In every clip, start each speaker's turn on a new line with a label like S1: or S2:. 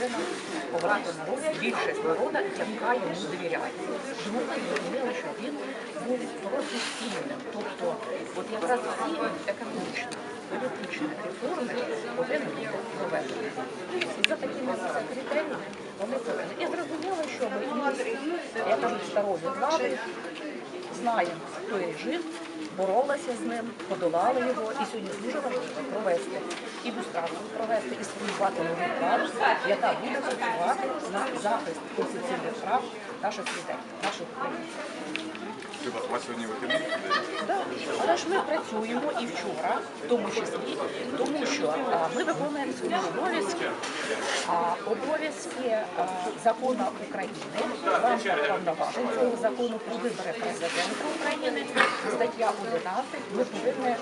S1: повинна обрати народ, більшість народу, яка йому довіряє. Тому ми зрозуміли, що він був професійним. Тобто, от якраз ці економічні, політичні реформи повинні бути проведені. І за такими критеріями вони повинні. І зрозуміло, що ми, як кажуть, старої влади, знаємо той режим, боролися з ним, подолали його. І сьогодні дуже важливо провести ілюстрацію, провести і сформувати нову владу, яка буде працювати на захист конституційних прав наших людей, наших українців.
S2: Вас сьогодні?
S1: Да. Але ж ми працюємо і вчора, в тому числі, тому що а, ми виконуємо свої обов'язки, а обов'язки закону України в рамках повноважень цього закону про вибори президента України, стаття 11, ми повинні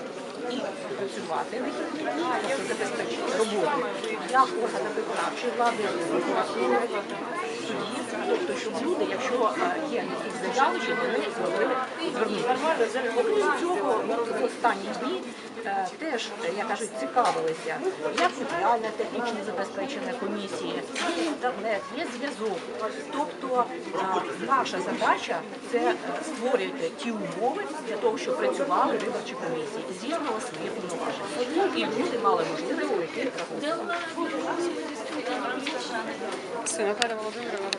S1: і працювати вихідні, тобто забезпечити роботу як органів виконавчої влади, судів, тобто, щоб люди, якщо е, є якісь заяви, щоб вони зробили цього, останні дні е, теж, як кажуть, цікавилися, як матеріальне технічне забезпечення комісії, є інтернет, є зв'язок. Тобто е, наша задача це створювати ті умови для того, щоб працювали виборчі комісії, здійснювали свої повноваження. І люди мали можливість пройти
S3: Володимирівна.